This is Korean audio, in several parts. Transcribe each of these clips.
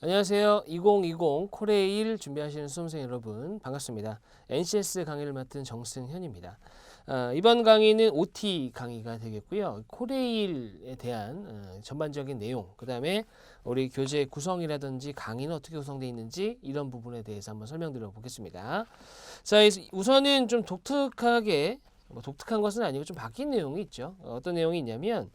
안녕하세요. 2020 코레일 준비하시는 수험생 여러분 반갑습니다. NCS 강의를 맡은 정승현입니다. 어, 이번 강의는 OT 강의가 되겠고요. 코레일에 대한 어, 전반적인 내용, 그 다음에 우리 교재 구성이라든지 강의는 어떻게 구성되어 있는지 이런 부분에 대해서 한번 설명드려 보겠습니다. 자, 이- 우선은 좀 독특하게 뭐 독특한 것은 아니고 좀 바뀐 내용이 있죠. 어, 어떤 내용이 있냐면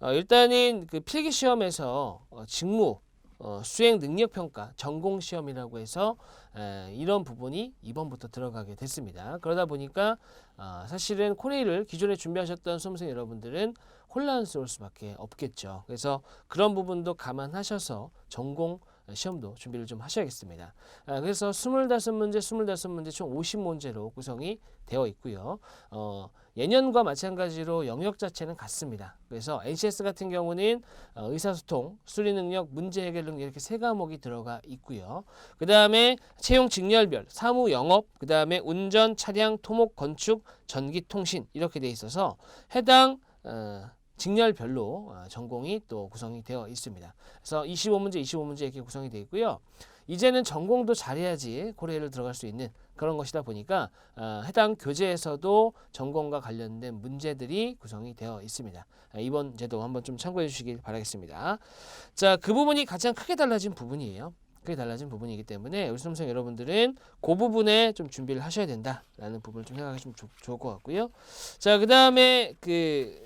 어, 일단은 그 필기 시험에서 어, 직무 어, 수행 능력 평가 전공 시험이라고 해서 에, 이런 부분이 이번부터 들어가게 됐습니다. 그러다 보니까 어, 사실은 코레일을 기존에 준비하셨던 수험생 여러분들은 혼란스러울 수밖에 없겠죠. 그래서 그런 부분도 감안하셔서 전공 시험도 준비를 좀 하셔야겠습니다. 아, 그래서 25문제, 25문제 총 50문제로 구성이 되어 있고요. 어, 예년과 마찬가지로 영역 자체는 같습니다. 그래서 NCS 같은 경우는 어, 의사소통, 수리 능력, 문제 해결 능력 이렇게 세 과목이 들어가 있고요. 그 다음에 채용 직렬별, 사무 영업, 그 다음에 운전, 차량, 토목, 건축, 전기, 통신 이렇게 돼 있어서 해당 어, 직렬별로 어, 전공이 또 구성이 되어 있습니다. 그래서 25문제, 25문제 이렇게 구성이 되어 있고요. 이제는 전공도 잘해야지 코레일을 들어갈 수 있는 그런 것이다 보니까 어, 해당 교재에서도 전공과 관련된 문제들이 구성이 되어 있습니다. 아, 이번 제도 한번 좀 참고해 주시길 바라겠습니다. 자, 그 부분이 가장 크게 달라진 부분이에요. 크게 달라진 부분이기 때문에 우리 수험생 여러분들은 그 부분에 좀 준비를 하셔야 된다라는 부분을 좀 생각하시면 좋, 좋을 것 같고요. 자, 그 다음에 그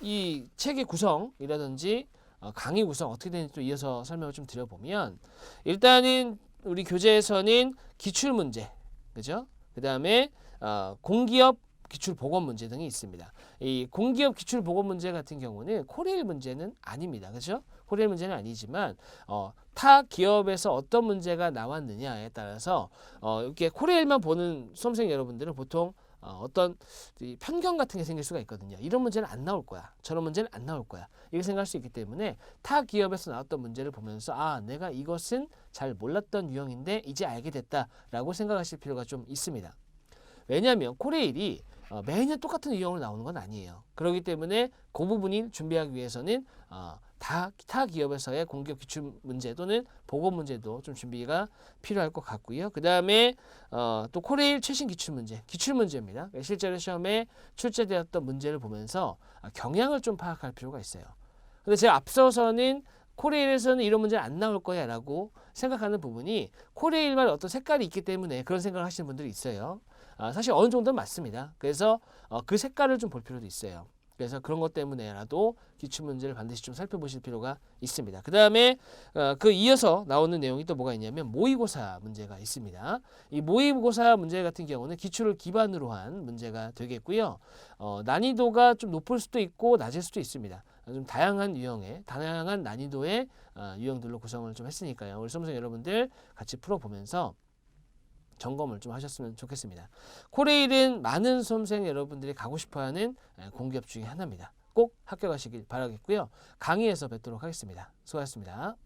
이 책의 구성이라든지 어, 강의 구성 어떻게 되는지 또 이어서 설명을 좀 드려보면 일단은 우리 교재에서는 기출 문제, 그죠? 그 다음에 어, 공기업 기출 보건 문제 등이 있습니다. 이 공기업 기출 보건 문제 같은 경우는 코레일 문제는 아닙니다. 그렇죠? 코레일 문제는 아니지만 어, 타 기업에서 어떤 문제가 나왔느냐에 따라서 어, 이렇게 코레일만 보는 수험생 여러분들은 보통 어, 어떤 이 편견 같은 게 생길 수가 있거든요. 이런 문제는 안 나올 거야. 저런 문제는 안 나올 거야. 이렇게 생각할 수 있기 때문에 타 기업에서 나왔던 문제를 보면서 아, 내가 이것은 잘 몰랐던 유형인데 이제 알게 됐다라고 생각하실 필요가 좀 있습니다. 왜냐하면 코레일이 어, 매년 똑같은 유형으로 나오는 건 아니에요. 그렇기 때문에 그 부분이 준비하기 위해서는 어, 다, 타 기업에서의 공기업 기출 문제 또는 보건 문제도 좀 준비가 필요할 것 같고요. 그 다음에 어, 또 코레일 최신 기출 문제, 기출 문제입니다. 실제로 시험에 출제되었던 문제를 보면서 아, 경향을 좀 파악할 필요가 있어요. 근데 제가 앞서서는 코레일에서는 이런 문제 안 나올 거야 라고 생각하는 부분이 코레일만 어떤 색깔이 있기 때문에 그런 생각을 하시는 분들이 있어요. 아, 사실 어느 정도는 맞습니다. 그래서 어, 그 색깔을 좀 볼 필요도 있어요. 그래서 그런 것 때문에라도 기출 문제를 반드시 좀 살펴보실 필요가 있습니다. 그 다음에 어, 그 이어서 나오는 내용이 또 뭐가 있냐면 모의고사 문제가 있습니다. 이 모의고사 문제 같은 경우는 기출을 기반으로 한 문제가 되겠고요. 어, 난이도가 좀 높을 수도 있고 낮을 수도 있습니다. 좀 다양한 유형의 다양한 난이도의 어, 유형들로 구성을 좀 했으니까요. 우리 수험생 여러분들 같이 풀어보면서 점검을 좀 하셨으면 좋겠습니다. 코레일은 많은 수험생 여러분들이 가고 싶어하는 에, 공기업 중에 하나입니다. 꼭 합격하시길 바라겠고요. 강의에서 뵙도록 하겠습니다. 수고하셨습니다.